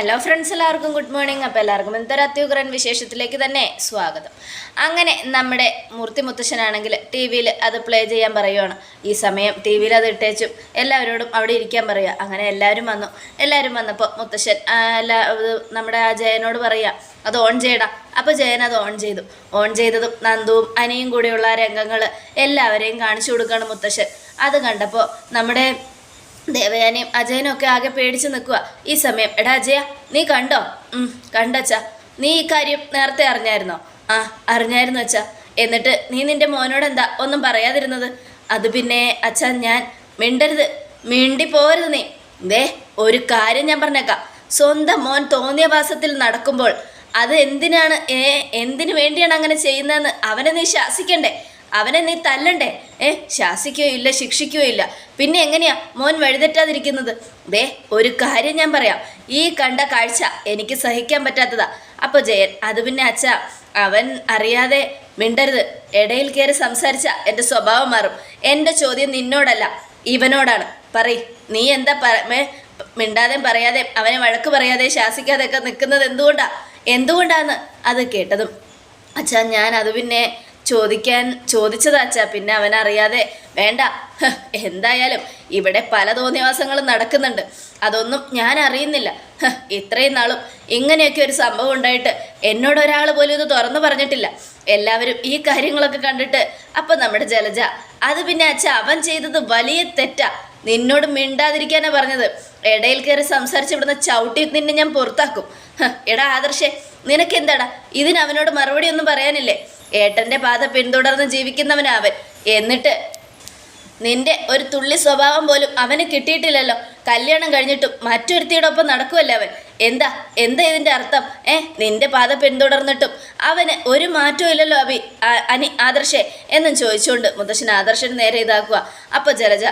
Hello friends എല്ലാവർക്കും good morning അപ്പോൾ എല്ലാവർക്കും എന്തൊരു അത്യുഗ്രൻ വിശേഷത്തിലേക്ക് തന്നെ സ്വാഗതം. അങ്ങനെ നമ്മുടെ മൂർത്തി മുത്തശ്ശനാണെങ്കിൽ ടി വിയിൽ അത് പ്ലേ ചെയ്യാൻ പറയുവാണ്. ഈ സമയം ടി വിയിൽ അത് ഇട്ടേച്ചും എല്ലാവരോടും അവിടെ ഇരിക്കാൻ പറയുക അങ്ങനെ എല്ലാവരും വന്നു. എല്ലാവരും വന്നപ്പോൾ മുത്തശ്ശൻ എല്ലാ നമ്മുടെ ആ ജയനോട് പറയുക അത് ഓൺ ചെയ്യടാ. അപ്പോൾ ജയൻ അത് ഓൺ ചെയ്തു. ഓൺ ചെയ്തതും നന്ദുവും അനിയും കൂടെയുള്ള രംഗങ്ങൾ എല്ലാവരെയും കാണിച്ചു കൊടുക്കുകയാണ് മുത്തശ്ശൻ. അത് കണ്ടപ്പോൾ നമ്മുടെ ദേവയാനിയും അജയനും ഒക്കെ ആകെ പേടിച്ച് നിൽക്കുക ഈ സമയം. എടാ അജയ നീ കണ്ടോ? കണ്ടച്ചാ. നീ ഈ കാര്യം നേരത്തെ അറിഞ്ഞായിരുന്നോ? ആ അറിഞ്ഞായിരുന്നു അച്ഛാ. എന്നിട്ട് നീ നിന്റെ മോനോട് എന്താ ഒന്നും പറയാതിരുന്നത്? അത് പിന്നെ അച്ഛാ ഞാൻ മിണ്ടരുത്. മിണ്ടി പോരുത് നീ. ദേ ഒരു കാര്യം ഞാൻ പറഞ്ഞേക്കാം. സ്വന്തം മോൻ തോന്നിയ ഭാസത്തിൽ നടക്കുമ്പോൾ അത് എന്തിനാണ് ഏ എന്തിനു വേണ്ടിയാണ് അങ്ങനെ ചെയ്യുന്നതെന്ന് അവനെ നീ ശാസിക്കണ്ടേ? അവനെ നീ തല്ലണ്ടേ? ഏ ശാസിക്കുകയോ ഇല്ല ശിക്ഷിക്കുകയോ ഇല്ല. പിന്നെ എങ്ങനെയാ മോൻ വഴിതെറ്റാതിരിക്കുന്നത്? ദേ ഒരു കാര്യം ഞാൻ പറയാം. ഈ കണ്ട കാഴ്ച എനിക്ക് സഹിക്കാൻ പറ്റാത്തതാ. അപ്പോൾ ജയൻ അത് പിന്നെ അച്ഛ അവൻ അറിയാതെ മിണ്ടരുത്. ഇടയിൽ കയറി സംസാരിച്ച എന്റെ സ്വഭാവം മാറും. എന്റെ ചോദ്യം നിന്നോടല്ല ഇവനോടാണ്. പറയ് നീ എന്താ മിണ്ടാതെ പറയാതെ അവനെ വഴക്ക് പറയാതെ ശാസിക്കാതെ ഒക്കെ നിൽക്കുന്നത് എന്തുകൊണ്ടാ? എന്തുകൊണ്ടാന്ന് അത് കേട്ടതും. അച്ഛാ ഞാൻ അത് പിന്നെ ചോദിക്കാൻ ചോദിച്ചതാ അച്ഛാ പിന്നെ അവൻ അറിയാതെ വേണ്ട എന്തായാലും ഇവിടെ പല തോന്നിവാസങ്ങളും നടക്കുന്നുണ്ട്. അതൊന്നും ഞാൻ അറിയുന്നില്ല. ഇത്രയും നാളും ഇങ്ങനെയൊക്കെ ഒരു സംഭവം ഉണ്ടായിട്ട് എന്നോട് ഒരാൾ പോലും ഇത് തുറന്നു പറഞ്ഞിട്ടില്ല. എല്ലാവരും ഈ കാര്യങ്ങളൊക്കെ കണ്ടിട്ട് അപ്പം നമ്മുടെ ജലജ അത് പിന്നെ അച്ഛ അവൻ ചെയ്തത് വലിയ തെറ്റാ. നിന്നോട് മിണ്ടാതിരിക്കാനാ പറഞ്ഞത്. ഇടയിൽ കയറി സംസാരിച്ച് ഇവിടുന്ന് ചവിട്ടി നിന്നെ ഞാൻ പുറത്താക്കും. എടാ ആദർശേ നിനക്കെന്താടാ? ഇതിനവനോട് മറുപടി ഒന്നും പറയാനില്ലേ? ഏട്ടന്റെ പാത പിന്തുടർന്ന് ജീവിക്കുന്നവനാ അവൻ എന്നിട്ട് നിന്റെ ഒരു തുള്ളി സ്വഭാവം പോലും അവന് കിട്ടിയിട്ടില്ലല്ലോ. കല്യാണം കഴിഞ്ഞിട്ടും മറ്റൊരുത്തിയോടൊപ്പം നടക്കുമല്ലേ അവൻ? എന്താ? എന്താ ഇതിന്റെ അർത്ഥം? ഏ നിന്റെ പാത പിന്തുടർന്നിട്ടും അവന് ഒരു മാറ്റവും ഇല്ലല്ലോ അഭി അനി ആദർശേ എന്നും ചോദിച്ചുകൊണ്ട് മുത്തശ്ശൻ ആദർശന് നേരെ ഇതാക്കുക. അപ്പൊ ജലജ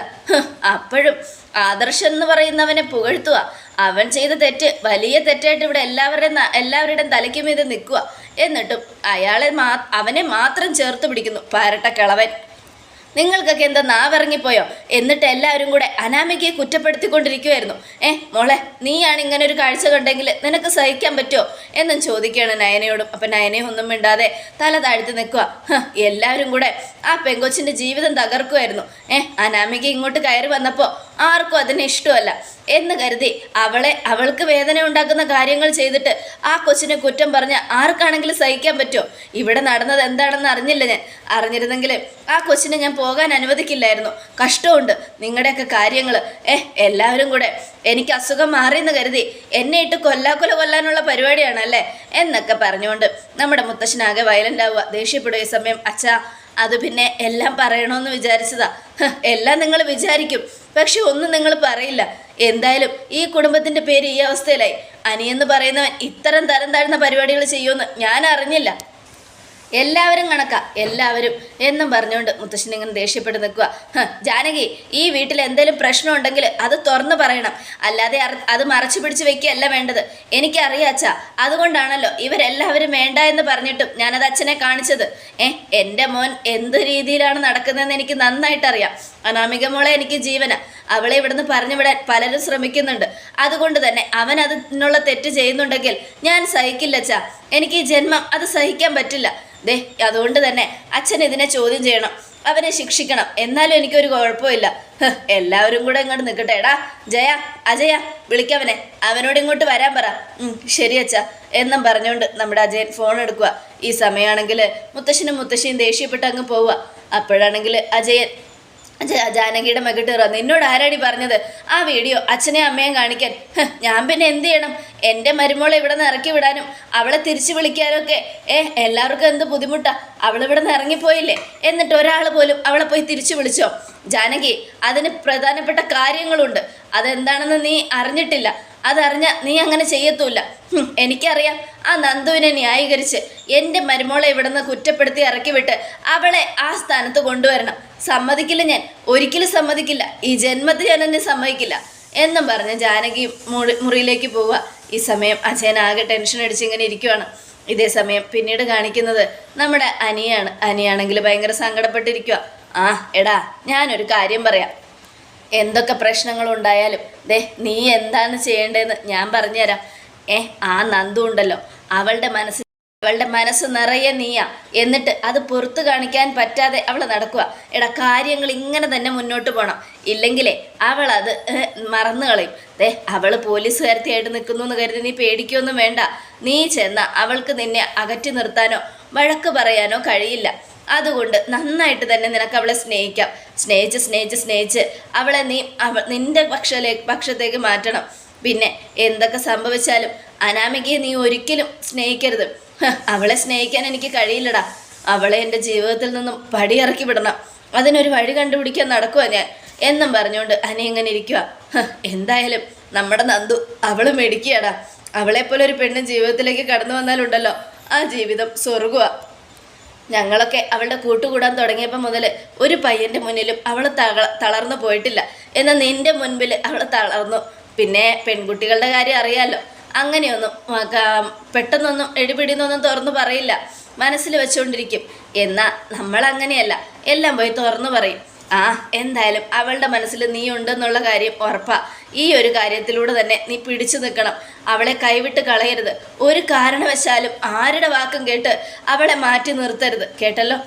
അപ്പോഴും ആദർശൻ എന്ന് പറയുന്നവനെ പുകഴ്ത്തുക. അവൻ ചെയ്ത തെറ്റ് വലിയ തെറ്റായിട്ട് ഇവിടെ എല്ലാവരുടെയും എല്ലാവരുടെയും തലയ്ക്ക് മീതെ നിൽക്കുക. എന്നിട്ടും അയാളെ മാ അവനെ മാത്രം ചേർത്ത് പിടിക്കുന്നു പാരട്ട കിളവൻ നിങ്ങൾക്കൊക്കെ എന്താ നാവിറങ്ങിപ്പോയോ എന്നിട്ട് എല്ലാവരും കൂടെ അനാമികയെ കുറ്റപ്പെടുത്തിക്കൊണ്ടിരിക്കുമായിരുന്നു ഏ മോളെ നീയാണ് ഇങ്ങനെ ഒരു കാഴ്ച കണ്ടെങ്കിൽ നിനക്ക് സഹിക്കാൻ പറ്റുമോ? എന്നും ചോദിക്കുകയാണ് നയനയോടും. അപ്പം നയനയും ഒന്നും മിണ്ടാതെ തല താഴ്ത്തി നിൽക്കുക. എല്ലാവരും കൂടെ ആ പെങ്കൊച്ചിന്റെ ജീവിതം തകർക്കുമായിരുന്നു ഏ അനാമിക ഇങ്ങോട്ട് കയറി വന്നപ്പോൾ ആർക്കും അതിന് ഇഷ്ടമല്ല. എന്ന് കരുതി അവളെ അവൾക്ക് വേദന ഉണ്ടാക്കുന്ന കാര്യങ്ങൾ ചെയ്തിട്ട് ആ കൊച്ചിനെ കുറ്റം പറഞ്ഞ് ആർക്കാണെങ്കിലും സഹിക്കാൻ പറ്റുമോ? ഇവിടെ നടന്നത് എന്താണെന്ന് അറിഞ്ഞില്ല ഞാൻ. അറിഞ്ഞിരുന്നെങ്കിൽ ആ കൊച്ചിനെ ഞാൻ പോകാൻ അനുവദിക്കില്ലായിരുന്നു. കഷ്ടമുണ്ട് നിങ്ങളുടെയൊക്കെ കാര്യങ്ങൾ ഏ എല്ലാവരും കൂടെ എനിക്ക് അസുഖം മാറിയെന്ന് കരുതി എന്നെ ഇട്ട് കൊല്ലാക്കൊല കൊല്ലാനുള്ള പരിപാടിയാണ് അല്ലേ? എന്നൊക്കെ പറഞ്ഞുകൊണ്ട് നമ്മുടെ മുത്തശ്ശനാകെ വയലന്റ് ആവുക. ദേഷ്യപ്പെടുക സമയം. അച്ഛാ അത് പിന്നെ എല്ലാം പറയണമെന്ന് വിചാരിച്ചതാ. എല്ലാം നിങ്ങൾ വിചാരിക്കും. പക്ഷെ ഒന്നും നിങ്ങൾ പറയില്ല. എന്തായാലും ഈ കുടുംബത്തിന്റെ പേര് ഈ അവസ്ഥയിലായി. അനിയെന്ന് പറയുന്നവൻ ഇത്തരം തരം താഴ്ന്ന പരിപാടികൾ ചെയ്യുമെന്ന് ഞാൻ അറിഞ്ഞില്ല. എല്ലാവരും കണക്കാ എല്ലാവരും എന്നും പറഞ്ഞുകൊണ്ട് മുത്തശ്ശൻ ഇങ്ങനെ ദേഷ്യപ്പെട്ട് നിൽക്കുക ജാനകി ഈ വീട്ടിൽ എന്തെങ്കിലും പ്രശ്നം ഉണ്ടെങ്കിൽ അത് തുറന്നു പറയണം. അല്ലാതെ അത് മറച്ചു പിടിച്ച് വെക്കുകയല്ല വേണ്ടത്. എനിക്കറിയാം അച്ഛാ അതുകൊണ്ടാണല്ലോ ഇവരെല്ലാവരും വേണ്ട എന്ന് പറഞ്ഞിട്ടും ഞാനത് അച്ഛനെ കാണിച്ചത്. ഏ എന്റെ മോൻ എന്ത് രീതിയിലാണ് നടക്കുന്നതെന്ന് എനിക്ക് നന്നായിട്ട് അറിയാം അനാമിക മോളെ എനിക്ക് ജീവന. അവളെ ഇവിടുന്ന് പറഞ്ഞു വിടാൻ പലരും ശ്രമിക്കുന്നുണ്ട്. അതുകൊണ്ട് തന്നെ അവൻ അതിനുള്ള തെറ്റ് ചെയ്യുന്നുണ്ടെങ്കിൽ ഞാൻ സഹിക്കില്ല അച്ഛാ. എനിക്ക് ഈ ജന്മം അത് സഹിക്കാൻ പറ്റില്ല. ദേ അതുകൊണ്ട് തന്നെ അച്ഛൻ ഇതിനെ ചോദ്യം ചെയ്യണം. അവനെ ശിക്ഷിക്കണം. എന്നാലും എനിക്കൊരു കുഴപ്പമില്ല. എല്ലാവരും കൂടെ ഇങ്ങോട്ട് നിൽക്കട്ടെ. എടാ ജയ അജയ വിളിക്കവനെ അവനോട് ഇങ്ങോട്ട് വരാൻ പറ. ശരി അച്ഛ. എന്നും പറഞ്ഞുകൊണ്ട് നമ്മുടെ അജയൻ ഫോൺ എടുക്കുക ഈ സമയമാണെങ്കിൽ മുത്തശ്ശനും മുത്തശ്ശിയും ദേഷ്യപ്പെട്ട് അങ്ങ് പോവുക അപ്പോഴാണെങ്കിൽ അജയൻ ജാനകിയുടെ മകിട്ടേറ നിന്നോട് ആരാടി പറഞ്ഞത്? ആ വീഡിയോ അച്ഛനെയും അമ്മയും കാണിക്കാൻ. ഞാൻ പിന്നെ എന്ത് ചെയ്യണം? എന്റെ മരുമോളെ ഇവിടെ നിന്ന് ഇറക്കി വിടാനും അവളെ തിരിച്ചു വിളിക്കാനൊക്കെ. ഏ എല്ലാവർക്കും എന്ത് ബുദ്ധിമുട്ടാ? അവൾ ഇവിടെ നിന്ന് ഇറങ്ങിപ്പോയില്ലേ? എന്നിട്ട് ഒരാൾ പോലും അവളെ പോയി തിരിച്ചു വിളിച്ചോ? ജാനകി അതിന് പ്രധാനപ്പെട്ട കാര്യങ്ങളുണ്ട്. അതെന്താണെന്ന് നീ അറിഞ്ഞിട്ടില്ല. അതറിഞ്ഞ നീ അങ്ങനെ ചെയ്യത്തൂല്ല. എനിക്കറിയാം ആ നന്ദുവിനെ ന്യായീകരിച്ച് എന്റെ മരുമോളെ ഇവിടുന്ന് കുറ്റപ്പെടുത്തി ഇറക്കി വിട്ട് അവളെ ആ സ്ഥാനത്ത് കൊണ്ടുവരണം. സമ്മതിക്കില്ല ഞാൻ. ഒരിക്കലും സമ്മതിക്കില്ല. ഈ ജന്മത്തിൽ ഞാൻ എന്നെ സമ്മതിക്കില്ല. എന്നും പറഞ്ഞ് ജാനകി മുറി മുറിയിലേക്ക് പോവുക. ഈ സമയം അജയൻ ആകെ ടെൻഷൻ അടിച്ച് ഇങ്ങനെ ഇരിക്കുവാണ്. ഇതേ സമയം പിന്നീട് കാണിക്കുന്നത് നമ്മുടെ അനിയാണ്. അനിയാണെങ്കിൽ ഭയങ്കര സങ്കടപ്പെട്ടിരിക്കുക ആ എടാ ഞാനൊരു കാര്യം പറയാം. എന്തൊക്കെ പ്രശ്നങ്ങളുണ്ടായാലും ദേ നീ എന്താണ് ചെയ്യേണ്ടതെന്ന് ഞാൻ പറഞ്ഞുതരാം. ഏ ആ നന്ദു ഉണ്ടല്ലോ. അവളുടെ മനസ്സ് അവളുടെ മനസ്സ് നിറയെ നീയാ. എന്നിട്ട് അത് പുറത്തു കാണിക്കാൻ പറ്റാതെ അവൾ നടക്കുക എടാ കാര്യങ്ങൾ ഇങ്ങനെ തന്നെ മുന്നോട്ട് പോകണം ഇല്ലെങ്കിലേ അവൾ അത് മറന്നു കളയും. ദേ അവൾ പോലീസുകാരത്തിയായിട്ട് നിൽക്കുന്നു എന്ന് കരുതി നീ പേടിക്കൊന്നും വേണ്ട. നീ ചെന്ന അവൾക്ക് നിന്നെ അകറ്റി നിർത്താനോ വഴക്ക് പറയാനോ കഴിയില്ല. അതുകൊണ്ട് നന്നായിട്ട് തന്നെ നിനക്ക് അവളെ സ്നേഹിക്കാം. സ്നേഹിച്ച് സ്നേഹിച്ച് സ്നേഹിച്ച് അവളെ നീ നിന്റെ പക്ഷലേ പക്ഷത്തേക്ക് മാറ്റണം. പിന്നെ എന്തൊക്കെ സംഭവിച്ചാലും അനാമികയെ നീ ഒരിക്കലും സ്നേഹിക്കരുത്. അവളെ സ്നേഹിക്കാൻ എനിക്ക് കഴിയില്ലടാ. അവളെ എന്റെ ജീവിതത്തിൽ നിന്നും പടിയിറക്കി വിടണം. അതിനൊരു വഴി കണ്ടുപിടിക്കാൻ നടക്കുക ഞാൻ. എന്നും പറഞ്ഞുകൊണ്ട് അനി ഇങ്ങനെ ഇരിക്കുക എന്തായാലും നമ്മുടെ നന്ദു അവൾ മെടിക്കുകയാടാ അവളെപ്പോലെ ഒരു പെണ്ണ് ജീവിതത്തിലേക്ക് കടന്നു വന്നാലുണ്ടല്ലോ. ആ ജീവിതം സ്വർഗുക ഞങ്ങളൊക്കെ അവളുടെ കൂട്ടുകൂടാൻ തുടങ്ങിയപ്പോൾ മുതൽ ഒരു പയ്യന്റെ മുന്നിലും അവൾ തള തളർന്നു പോയിട്ടില്ല. എന്നാൽ നിന്റെ മുൻപിൽ അവൾ തളർന്നു. പിന്നെ പെൺകുട്ടികളുടെ കാര്യം അറിയാലോ. അങ്ങനെയൊന്നും പെട്ടെന്നൊന്നും എടിപിടിന്നൊന്നും തുറന്നു പറയില്ല. മനസ്സിൽ വെച്ചുകൊണ്ടിരിക്കും എന്നാൽ നമ്മൾ അങ്ങനെയല്ല എല്ലാം പോയി തുറന്നു പറയും. ആ എന്തായാലും അവളുടെ മനസ്സിൽ നീ ഉണ്ടെന്നുള്ള കാര്യം ഉറപ്പാ. ഈ ഒരു കാര്യത്തിലൂടെ തന്നെ നീ പിടിച്ചു നിൽക്കണം. അവളെ കൈവിട്ട് കളയരുത്. ഒരു കാരണവശാലും ആരുടെ വാക്കും കേട്ട് അവളെ മാറ്റി നിർത്തരുത്. കേട്ടല്ലോ?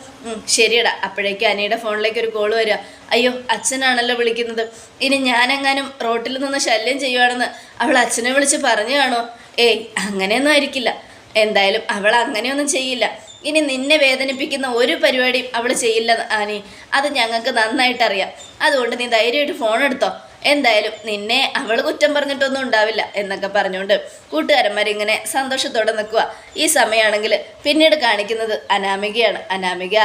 ശരിയടാ. അപ്പോഴേക്കും അനിയുടെ ഫോണിലേക്ക് ഒരു കോൾ വരിക. അയ്യോ അച്ഛനാണല്ലോ വിളിക്കുന്നത്. ഇനി ഞാനെങ്ങാനും റോട്ടിൽ നിന്ന് ശല്യം ചെയ്യുവാണെന്ന് അവൾ അച്ഛനെ വിളിച്ച് പറഞ്ഞു കാണോ ഏയ് അങ്ങനെയൊന്നും ആയിരിക്കില്ല. എന്തായാലും അവൾ അങ്ങനെയൊന്നും ചെയ്യില്ല. ഇനി നിന്നെ വേദനിപ്പിക്കുന്ന ഒരു പരിപാടിയും അവൾ ചെയ്യില്ല ആനി. അത് ഞങ്ങൾക്ക് നന്നായിട്ട് അറിയാം അതുകൊണ്ട് നീ ധൈര്യമായിട്ട് ഫോൺ എടുത്തോ. എന്തായാലും നിന്നെ അവൾ കുറ്റം പറഞ്ഞിട്ടൊന്നും ഉണ്ടാവില്ല എന്നൊക്കെ പറഞ്ഞുകൊണ്ട് കൂട്ടുകാരന്മാരിങ്ങനെ സന്തോഷത്തോടെ നിൽക്കുക ഈ സമയമാണെങ്കിൽ പിന്നീട് കാണിക്കുന്നത് അനാമികയാണ്. അനാമിക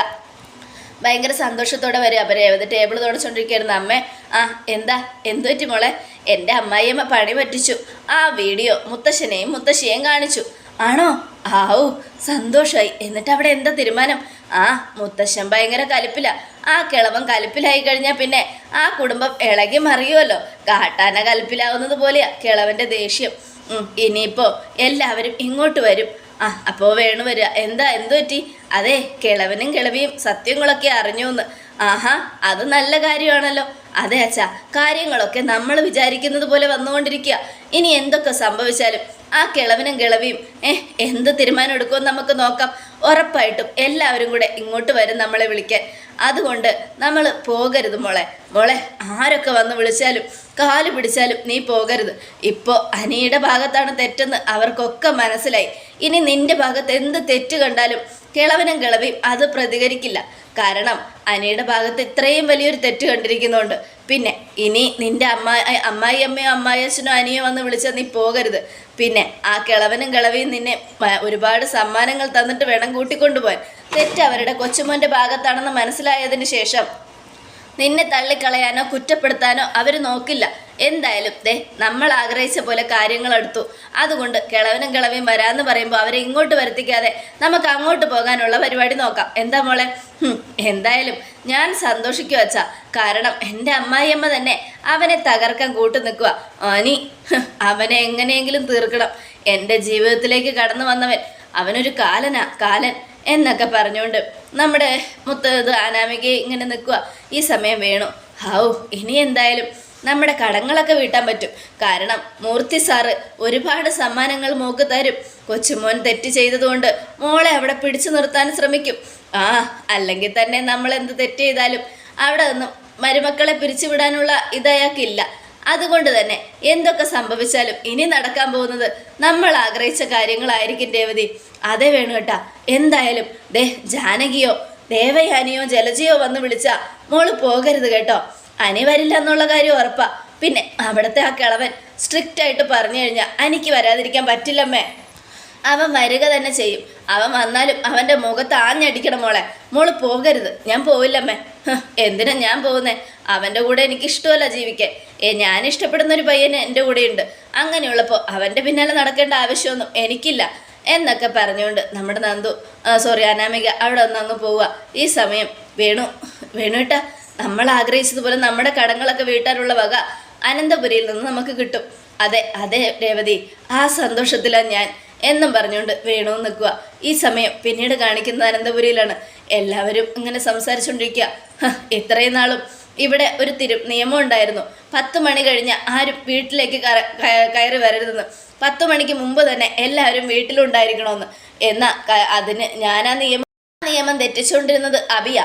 ഭയങ്കര സന്തോഷത്തോടെ വരെ അപ്പം രേവതി ടേബിൾ തുടച്ചുകൊണ്ടിരിക്കുകയായിരുന്നു അമ്മേ ആ എന്താ? എന്തു പറ്റി മോളെ? എന്റെ അമ്മായിയമ്മ പണി പറ്റിച്ചു. ആ വീഡിയോ മുത്തശ്ശനെയും മുത്തശ്ശിയെയും കാണിച്ചു. ആണോ? ആവു സന്തോഷമായി എന്നിട്ട് അവിടെ എന്താ തീരുമാനം? ആ മുത്തശ്ശൻ ഭയങ്കര കലിപ്പില. ആ കിളവൻ കലിപ്പിലായി കഴിഞ്ഞാൽ പിന്നെ ആ കുടുംബം ഇളകി മറിയുമല്ലോ കാട്ടാന കലിപ്പിലാവുന്നത് പോലെയാ കിളവന്റെ ദേഷ്യം. ഉം, ഇനിയിപ്പോ എല്ലാവരും ഇങ്ങോട്ട് വരും. ആ അപ്പോൾ വേണു വരിക. എന്താ എന്തു പറ്റി? അതെ കിളവനും കിളവിയും സത്യങ്ങളൊക്കെ അറിഞ്ഞു എന്ന് ആഹാ അത് നല്ല കാര്യമാണല്ലോ. അതെ അച്ഛാ കാര്യങ്ങളൊക്കെ നമ്മൾ വിചാരിക്കുന്നത് പോലെ വന്നുകൊണ്ടിരിക്കുക. ഇനി എന്തൊക്കെ സംഭവിച്ചാലും ആ കിളവനും കിളവിയും ഏഹ് എന്ത് തീരുമാനം എടുക്കുമെന്ന് നമുക്ക് നോക്കാം. ഉറപ്പായിട്ടും എല്ലാവരും കൂടെ ഇങ്ങോട്ട് വരും നമ്മളെ വിളിക്കാൻ. അതുകൊണ്ട് നമ്മൾ പോകരുത് മോളെ. മോളെ ആരൊക്കെ വന്ന് വിളിച്ചാലും കാൽ പിടിച്ചാലും നീ പോകരുത്. ഇപ്പോൾ അനിയുടെ ഭാഗത്താണ് തെറ്റെന്ന് അവർക്കൊക്കെ മനസ്സിലായി. ഇനി നിന്റെ ഭാഗത്ത് എന്ത് തെറ്റ് കണ്ടാലും കിളവനും കിളവിയും അത് പ്രതികരിക്കില്ല. കാരണം അനിയുടെ ഭാഗത്ത് ഇത്രയും വലിയൊരു തെറ്റ് കണ്ടിരിക്കുന്നുണ്ട്. പിന്നെ ഇനി നിന്റെ അമ്മ അമ്മായി അമ്മയോ അമ്മായച്ഛനോ അനിയോ വന്ന് വിളിച്ചാൽ നീ പോകരുത്. പിന്നെ ആ കിളവനും കിളവിയും നിന്നെ ഒരുപാട് സമ്മാനങ്ങൾ തന്നിട്ട് വേണം കൂട്ടിക്കൊണ്ടുപോകാൻ. തെറ്റ് അവരുടെ കൊച്ചുമോന്റെ ഭാഗത്താണെന്ന് മനസ്സിലായതിന് ശേഷം നിന്നെ തള്ളിക്കളയാനോ കുറ്റപ്പെടുത്താനോ അവർ നോക്കില്ല. എന്തായാലും ദേ നമ്മൾ ആഗ്രഹിച്ച പോലെ കാര്യങ്ങൾ എടുത്തു. അതുകൊണ്ട് കിളവനും കിളവയും വരാമെന്ന് പറയുമ്പോൾ അവരെ ഇങ്ങോട്ട് വരുത്തിക്കാതെ നമുക്ക് അങ്ങോട്ട് പോകാനുള്ള പരിപാടി നോക്കാം. എന്താ മോളെ? എന്തായാലും ഞാൻ സന്തോഷിക്കുക വച്ചാ കാരണം എന്റെ അമ്മായിയമ്മ തന്നെ അവനെ തകർക്കാൻ കൂട്ടു നിൽക്കുക അനി അവനെ എങ്ങനെയെങ്കിലും തീർക്കണം. എന്റെ ജീവിതത്തിലേക്ക് കടന്നു വന്നവൻ അവനൊരു കാലനാ കാലൻ. എന്നൊക്കെ പറഞ്ഞുകൊണ്ട് നമ്മുടെ മുത്തത് ഇത് അനാമികയെ ഇങ്ങനെ നിൽക്കുക ഈ സമയം വേണു. ഹൗ ഇനി എന്തായാലും നമ്മുടെ കടങ്ങളൊക്കെ വീട്ടാൻ പറ്റും. കാരണം മൂർത്തി സാറ് ഒരുപാട് സമ്മാനങ്ങൾ മോക്ക് തരും. കൊച്ചുമോൻ തെറ്റ് ചെയ്തതുകൊണ്ട് മോളെ അവിടെ പിടിച്ചു നിർത്താൻ ശ്രമിക്കും. ആ അല്ലെങ്കിൽ തന്നെ നമ്മൾ എന്ത് തെറ്റ് ചെയ്താലും അവിടെ നിന്നും മരുമക്കളെ പിരിച്ചുവിടാനുള്ള ഇതയാക്കില്ല അതുകൊണ്ട് തന്നെ എന്തൊക്കെ സംഭവിച്ചാലും ഇനി നടക്കാൻ പോകുന്നത് നമ്മൾ ആഗ്രഹിച്ച കാര്യങ്ങളായിരിക്കും രേവതി. അതേ വേണു കേട്ടാ. എന്തായാലും ദേ ജാനകിയോ ദേവയാനിയോ ജലജയോ വന്ന് വിളിച്ചാ മോൾ പോകരുത് കേട്ടോ. അനി വരില്ല എന്നുള്ള കാര്യം ഉറപ്പാ. പിന്നെ അവിടുത്തെ ആ കിളവൻ സ്ട്രിക്റ്റ് ആയിട്ട് പറഞ്ഞു കഴിഞ്ഞാൽ അനിക്ക് വരാതിരിക്കാൻ പറ്റില്ലമ്മേ. അവൻ വരിക തന്നെ ചെയ്യും. അവൻ വന്നാലും അവന്റെ മുഖത്ത് ആഞ്ഞടിക്കണം മോളെ. മോൾ പോകരുത്. ഞാൻ പോവില്ലമ്മേ. എന്തിനാ ഞാൻ പോകുന്നേ? അവന്റെ കൂടെ എനിക്ക് ഇഷ്ടമല്ല ജീവിക്കാൻ. ഏ ഞാൻ ഇഷ്ടപ്പെടുന്ന ഒരു പയ്യൻ എന്റെ കൂടെയുണ്ട്. അങ്ങനെയുള്ളപ്പോൾ അവന്റെ പിന്നാലെ നടക്കേണ്ട ആവശ്യമൊന്നും എനിക്കില്ല എന്നൊക്കെ പറഞ്ഞുകൊണ്ട് നമ്മുടെ നന്ദു സോറി അനാമിക അവിടെ ഒന്ന് അങ്ങ് പോവുക. ഈ സമയം വേണു വേണുട്ടാ നമ്മൾ ആഗ്രഹിച്ചതുപോലെ നമ്മുടെ കടങ്ങളൊക്കെ വീട്ടാനുള്ള വക അനന്തപുരിയിൽ നിന്ന് നമുക്ക് കിട്ടും. അതെ അതെ രേവതി ആ സന്തോഷത്തിലാണ് ഞാൻ എന്നും പറഞ്ഞുകൊണ്ട് വേണു നിൽക്കുക. ഈ സമയം പിന്നീട് കാണിക്കുന്നത് അനന്തപുരിയിലാണ്. എല്ലാവരും ഇങ്ങനെ സംസാരിച്ചുകൊണ്ടിരിക്കുക ഇത്രയും നാളും ഇവിടെ ഒരു തിരു നിയമം ഉണ്ടായിരുന്നു. പത്ത് മണി കഴിഞ്ഞ് ആരും വീട്ടിലേക്ക് കയറി വരരുതെന്ന്. പത്ത് മണിക്ക് മുമ്പ് തന്നെ എല്ലാവരും വീട്ടിലുണ്ടായിരിക്കണമെന്ന്. എന്നാ അതിന് ഞാൻ ആ നിയമം നിയമം തെറ്റിച്ചുകൊണ്ടിരുന്നത് അബിയ.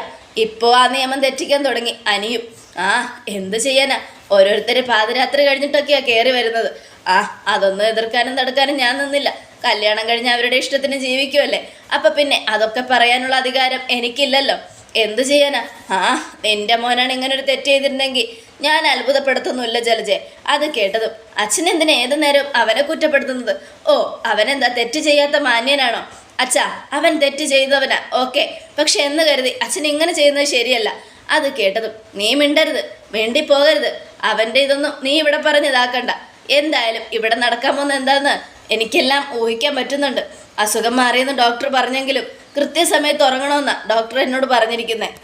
ഇപ്പോൾ ആ നിയമം തെറ്റിക്കാൻ തുടങ്ങി. അനിയും ആ എന്ത് ചെയ്യാനാ? ഓരോരുത്തർ പാതിരാത്രി കഴിഞ്ഞിട്ടൊക്കെയാ കയറി വരുന്നത്. ആ അതൊന്നും എതിർക്കാനും തടുക്കാനും ഞാൻ നിന്നില്ല. കല്യാണം കഴിഞ്ഞ് അവരുടെ ഇഷ്ടത്തിന് ജീവിക്കുമല്ലേ അപ്പൊ പിന്നെ അതൊക്കെ പറയാനുള്ള അധികാരം എനിക്കില്ലല്ലോ. എന്തു ചെയ്യാനാ? ആ എന്റെ മോനാണ് ഇങ്ങനെ ഒരു തെറ്റ് ചെയ്തിരുന്നെങ്കിൽ ഞാൻ അത്ഭുതപ്പെടുത്തുന്നില്ല ജലജെ. അത് കേട്ടതും അച്ഛൻ എന്തിനാ ഏതു നേരം അവനെ കുറ്റപ്പെടുത്തുന്നത്? ഓ അവനെന്താ തെറ്റ് ചെയ്യാത്ത മാന്യനാണോ? അച്ഛാ അവൻ തെറ്റ് ചെയ്തവനാ. ഓക്കെ പക്ഷെ എന്ന് കരുതി അച്ഛൻ ഇങ്ങനെ ചെയ്യുന്നത് ശരിയല്ല. അത് കേട്ടതും നീ മിണ്ടരുത് വേണ്ടി പോകരുത്. അവന്റെ ഇതൊന്നും നീ ഇവിടെ പറഞ്ഞിതാക്കണ്ട എന്തായാലും ഇവിടെ നടക്കാൻ പോകുന്ന എന്താന്ന് എനിക്കെല്ലാം ഊഹിക്കാൻ പറ്റുന്നുണ്ട്. അസുഖം മാറിയെന്ന് ഡോക്ടർ പറഞ്ഞെങ്കിലും കൃത്യസമയത്ത് ഉറങ്ങണമെന്നാണ് ഡോക്ടർ എന്നോട് പറഞ്ഞിരിക്കുന്നത്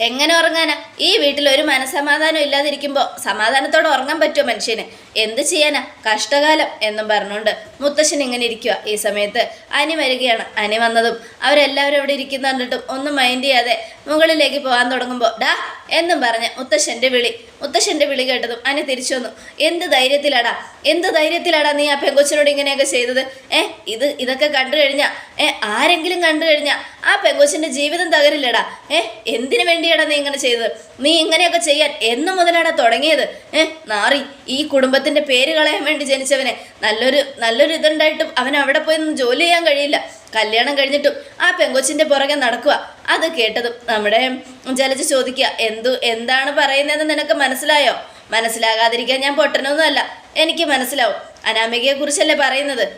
എങ്ങനെ ഉറങ്ങാനാ? ഈ വീട്ടിൽ ഒരു മനസമാധാനം ഇല്ലാതിരിക്കുമ്പോൾ സമാധാനത്തോടെ ഉറങ്ങാൻ പറ്റുമോ മനുഷ്യന്? എന്ത് ചെയ്യാനാ? കഷ്ടകാലം എന്നും പറഞ്ഞുകൊണ്ട് മുത്തശ്ശൻ ഇങ്ങനെ ഇരിക്കുക ഈ സമയത്ത്. അനി വരികയാണ്. അനി വന്നതും അവരെല്ലാവരും അവിടെ ഇരിക്കുന്ന കണ്ടിട്ടും ഒന്നും മൈൻഡ് ചെയ്യാതെ മുകളിലേക്ക് പോകാൻ തുടങ്ങുമ്പോൾ ഡാ എന്നും പറഞ്ഞ് മുത്തശ്ശന്റെ വിളി. മുത്തശ്ശന്റെ വിളി കേട്ടതും അനി തിരിച്ചു വന്നു. എന്ത് ധൈര്യത്തിലാടാ? എന്ത് ധൈര്യത്തിലാടാ നീ ആ പെങ്കൊച്ചിനോട് ഇങ്ങനെയൊക്കെ ചെയ്തത്? ഏ ഇത് ഇതൊക്കെ കണ്ടു കഴിഞ്ഞാ? ഏ ആരെങ്കിലും കണ്ടു കഴിഞ്ഞാ? ആ പെങ്കൊച്ചിന്റെ ജീവിതം തകരില്ലടാ? ഏ എന്തിനു വേണ്ടിയാടാ നീ ഇങ്ങനെ ചെയ്തത്? നീ ഇങ്ങനെയൊക്കെ ചെയ്യാൻ എന്നു മുതലാടാ തുടങ്ങിയത്? ഏ നാറി ഈ കുടുംബത്തിന്റെ പേര് കളയാൻ വേണ്ടി ജനിച്ചവനെ. നല്ലൊരു നല്ലൊരു ഇതുണ്ടായിട്ടും അവൻ അവിടെ പോയി ജോലി ചെയ്യാൻ കഴിയില്ല. കല്യാണം കഴിഞ്ഞിട്ടും ആ പെങ്കൊച്ചിന്റെ പുറകെ നടക്കുക. അത് കേട്ടതും നമ്മുടെ ജലജ ചോദിക്കുക എന്തു എന്താണ് പറയുന്നതെന്ന് നിനക്ക് മനസ്സിലായോ? മനസ്സിലാകാതിരിക്കാൻ ഞാൻ പൊട്ടനൊന്നുമല്ല. എനിക്ക് മനസ്സിലാവും. അനാമികയെ കുറിച്ചല്ലേ പറയുന്നത്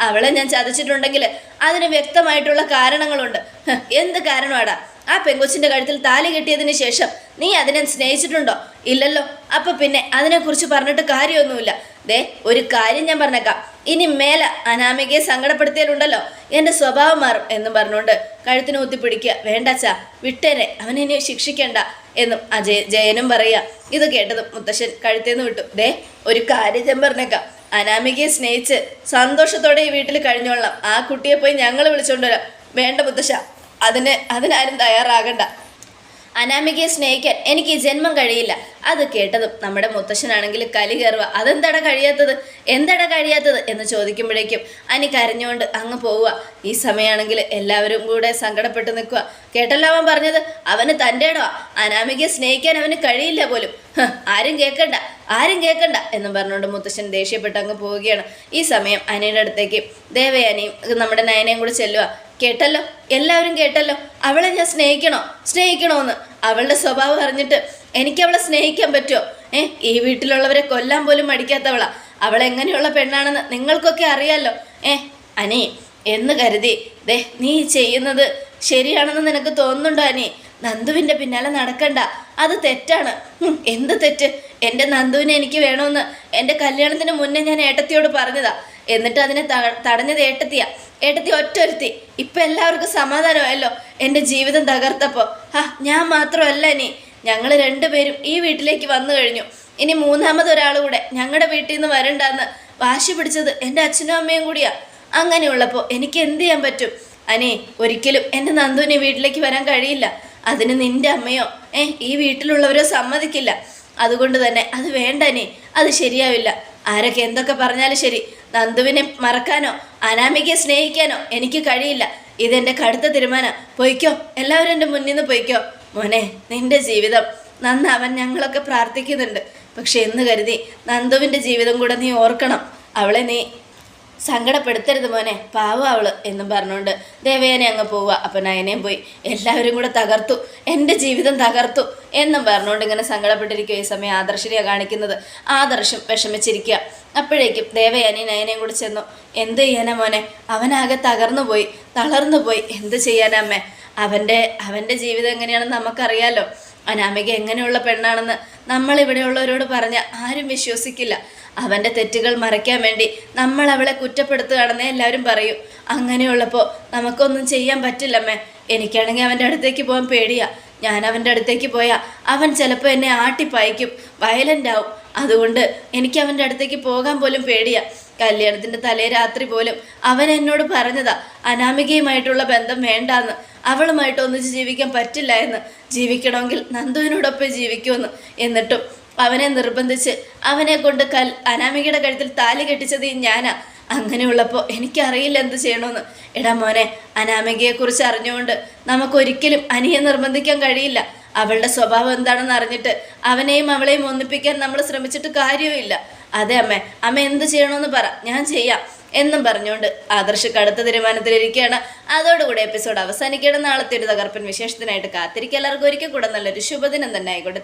അവളെ ഞാൻ ചതച്ചിട്ടുണ്ടെങ്കിൽ അതിന് വ്യക്തമായിട്ടുള്ള കാരണങ്ങളുണ്ട്. എന്ത് കാരണമാടാ? ആ പെങ്കൊച്ചിന്റെ കഴുത്തിൽ താലി കെട്ടിയതിന് ശേഷം നീ അതിനെ സ്നേഹിച്ചിട്ടുണ്ടോ? ഇല്ലല്ലോ. അപ്പൊ പിന്നെ അതിനെക്കുറിച്ച് പറഞ്ഞിട്ട് കാര്യമൊന്നുമില്ല. ദേ ഒരു കാര്യം ഞാൻ പറഞ്ഞേക്കാം. ഇനി മേല അനാമികയെ സങ്കടപ്പെടുത്തിയാലുണ്ടല്ലോ? എന്റെ സ്വഭാവം മാറും എന്നും പറഞ്ഞുകൊണ്ട് കഴുത്തിന് ഊത്തിപ്പിടിക്കുക. വേണ്ടച്ചാ വിട്ടേരെ അവനെ ശിക്ഷിക്കണ്ട എന്നും അജയ ജയനും പറയുക. ഇത് കേട്ടതും മുത്തശ്ശൻ കഴുത്തേന്ന് വിട്ടു. ദേ ഒരു കാര്യം ഞാൻ പറഞ്ഞേക്കാം. അനാമികയെ സ്നേഹിച്ച് സന്തോഷത്തോടെ ഈ വീട്ടിൽ കഴിഞ്ഞോളാം. ആ കുട്ടിയെ പോയി ഞങ്ങൾ വിളിച്ചുകൊണ്ടുവരാം വേണ്ട മുത്തശ്ശ അതിന് അതിനാരും തയ്യാറാകണ്ട. അനാമികയെ സ്നേഹിക്കാൻ എനിക്ക് ജന്മം കഴിയില്ല. അത് കേട്ടതും നമ്മുടെ മുത്തശ്ശനാണെങ്കിൽ കലി കയറുക അതെന്താടാ കഴിയാത്തത്? എന്താടാ കഴിയാത്തത്? എന്ന് ചോദിക്കുമ്പോഴേക്കും അനി കരഞ്ഞുകൊണ്ട് അങ്ങ് പോവുക. ഈ സമയമാണെങ്കിൽ എല്ലാവരും കൂടെ സങ്കടപ്പെട്ട് നിൽക്കുക. കേട്ടല്ലോ അവൻ പറഞ്ഞത്? അവന് തന്റെ ഇടവാ അനാമികയെ സ്നേഹിക്കാൻ അവന് കഴിയില്ല പോലും. ആരും കേൾക്കണ്ട ആരും കേൾക്കണ്ട എന്നും പറഞ്ഞുകൊണ്ട് മുത്തശ്ശൻ ദേഷ്യപ്പെട്ട് അങ്ങ് പോവുകയാണ്. ഈ സമയം അനിയുടെ അടുത്തേക്ക് ദേവയാനിയും നമ്മുടെ നയനയും കൂടെ ചെല്ലുക. കേട്ടല്ലോ? എല്ലാവരും കേട്ടല്ലോ? അവളെ ഞാൻ സ്നേഹിക്കണോ? സ്നേഹിക്കണോന്ന്? അവളുടെ സ്വഭാവം അറിഞ്ഞിട്ട് എനിക്ക് അവളെ സ്നേഹിക്കാൻ പറ്റുമോ ഏ ഈ വീട്ടിലുള്ളവരെ കൊല്ലാൻ പോലും മടിക്കാത്തവളാ. അവളെങ്ങനെയുള്ള പെണ്ണാണെന്ന് നിങ്ങൾക്കൊക്കെ അറിയാലോ. ഏ അനേ എന്ന് കരുതി. ദേ നീ ചെയ്യുന്നത് ശരിയാണെന്ന് നിനക്ക് തോന്നുന്നുണ്ടോ അനേ? നന്ദുവിന്റെ പിന്നാലെ നടക്കണ്ട. അത് തെറ്റാണ്. എന്ത് തെറ്റ്? എന്റെ നന്ദുവിനെ എനിക്ക് വേണമെന്ന് എന്റെ കല്യാണത്തിന് മുന്നേ ഞാൻ ഏട്ടത്തിയോട് പറഞ്ഞതാ. എന്നിട്ട് അതിനെ തടഞ്ഞത് ഏട്ടത്തിയാ. ഏട്ടത്തി ഒറ്റൊരുത്തി. ഇപ്പം എല്ലാവർക്കും സമാധാനമായല്ലോ. എന്റെ ജീവിതം തകർത്തപ്പോൾ ആ ഞാൻ മാത്രമല്ല ഇനി. ഞങ്ങൾ രണ്ടുപേരും ഈ വീട്ടിലേക്ക് വന്നു കഴിഞ്ഞു. ഇനി മൂന്നാമത് ഒരാൾ കൂടെ ഞങ്ങളുടെ വീട്ടിൽ നിന്ന് വരണ്ടെന്ന് വാശി പിടിച്ചത് എന്റെ അച്ഛനും അമ്മയും കൂടിയാ. അങ്ങനെയുള്ളപ്പോൾ എനിക്ക് എന്ത് ചെയ്യാൻ പറ്റും? അനി ഒരിക്കലും എന്റെ നന്ദുവിനെ വീട്ടിലേക്ക് വരാൻ കഴിയില്ല. അതിന് നിന്റെ അമ്മയോ? ഏ ഈ വീട്ടിലുള്ളവരോ സമ്മതിക്കില്ല. അതുകൊണ്ട് തന്നെ അത് വേണ്ട അനേ. അത് ശരിയാവില്ല. ആരൊക്കെ എന്തൊക്കെ പറഞ്ഞാലും ശരി. നന്ദുവിനെ മറക്കാനോ അനാമികയെ സ്നേഹിക്കാനോ എനിക്ക് കഴിയില്ല. ഇതെന്റെ കടുത്ത തീരുമാനം. പൊയ്ക്കോ എല്ലാവരും എന്റെ മുന്നിൽ നിന്ന് പൊയ്ക്കോ. മോനെ നിന്റെ ജീവിതം. നന്നാവാൻ ഞങ്ങളൊക്കെ പ്രാർത്ഥിക്കുന്നുണ്ട്. പക്ഷെ എന്ന് കരുതി നന്ദുവിന്റെ ജീവിതം കൂടെ നീ ഓർക്കണം. അവളെ നീ സങ്കടപ്പെടുത്തരുത് മോനെ. പാവം അവൾ എന്നും പറഞ്ഞുകൊണ്ട് ദേവയാനെ അങ്ങ് പോവുക അപ്പം നയനയും പോയി. എല്ലാവരും കൂടെ തകർത്തു. എന്റെ ജീവിതം തകർത്തു എന്നും പറഞ്ഞുകൊണ്ട് ഇങ്ങനെ സങ്കടപ്പെട്ടിരിക്കുക ഈ സമയം ആദർശിനെയാണ് കാണിക്കുന്നത്. ആദർശം വിഷമിച്ചിരിക്കുക അപ്പോഴേക്കും ദേവയാനി നയനയും കൂടി ചെന്നു. എന്ത് ചെയ്യാനാ മോനെ? അവനാകെ തകർന്നു പോയി തളർന്നു പോയി. എന്ത് ചെയ്യാനാ അമ്മേ? അവന്റെ അവന്റെ ജീവിതം എങ്ങനെയാണെന്ന് നമുക്കറിയാലോ. അനാമിക എങ്ങനെയുള്ള പെണ്ണാണെന്ന് നമ്മൾ ഇവിടെയുള്ളവരോട് പറഞ്ഞ ആരും വിശ്വസിക്കില്ല. അവന്റെ തെറ്റുകൾ മറയ്ക്കാൻ വേണ്ടി നമ്മൾ അവളെ കുറ്റപ്പെടുത്തുകയാണെന്ന് എല്ലാവരും പറയും. അങ്ങനെയുള്ളപ്പോൾ നമുക്കൊന്നും ചെയ്യാൻ പറ്റില്ലമ്മേ. എനിക്കാണെങ്കിൽ അവന്റെ അടുത്തേക്ക് പോകാൻ പേടിയാ. ഞാൻ അവന്റെ അടുത്തേക്ക് പോയാൽ അവൻ ചിലപ്പോൾ എന്നെ ആട്ടിപ്പായിക്കും വയലന്റ് ആവും. അതുകൊണ്ട് എനിക്ക് അവന്റെ അടുത്തേക്ക് പോകാൻ പോലും പേടിയാ. കല്യാണത്തിന്റെ തലേ രാത്രി പോലും അവൻ എന്നോട് പറഞ്ഞതാ അനാമികയുമായിട്ടുള്ള ബന്ധം വേണ്ടാന്ന്. അവളുമായിട്ട് ഒന്നിച്ച് ജീവിക്കാൻ പറ്റില്ല എന്ന് ജീവിക്കണമെങ്കിൽ നന്ദുവിനോടൊപ്പം ജീവിക്കുമെന്ന്. എന്നിട്ടും അവനെ നിർബന്ധിച്ച് അവനെ കൊണ്ട് കൽ അനാമികയുടെ കഴുത്തിൽ താലി കെട്ടിച്ചത് ഞാനാ. അങ്ങനെയുള്ളപ്പോൾ എനിക്കറിയില്ല എന്ത് ചെയ്യണമെന്ന്. എടാ മോനെ അനാമികയെക്കുറിച്ച് അറിഞ്ഞുകൊണ്ട് നമുക്കൊരിക്കലും അനിയെ നിർബന്ധിക്കാൻ കഴിയില്ല. അവളുടെ സ്വഭാവം എന്താണെന്ന് അറിഞ്ഞിട്ട് അവനെയും അവളെയും ഒന്നിപ്പിക്കാൻ നമ്മൾ ശ്രമിച്ചിട്ട് കാര്യവുമില്ല. അതെ അമ്മേ അമ്മ എന്ത് ചെയ്യണമെന്ന് പറ. ഞാൻ ചെയ്യാം. എന്നും പറഞ്ഞുകൊണ്ട് ആദർശ് കടുത്ത തീരുമാനത്തിലിരിക്കുകയാണ്. അതോടുകൂടി എപ്പിസോഡ് അവസാനിക്കണം നാളത്തെ ഒരു തകർപ്പൻ വിശേഷത്തിനായിട്ട് കാത്തിരിക്കുക. എല്ലാവർക്കും ഒരിക്കൽ കൂടെ നല്ലൊരു ശുഭദിനം തന്നെ ആയിക്കോട്ടെ.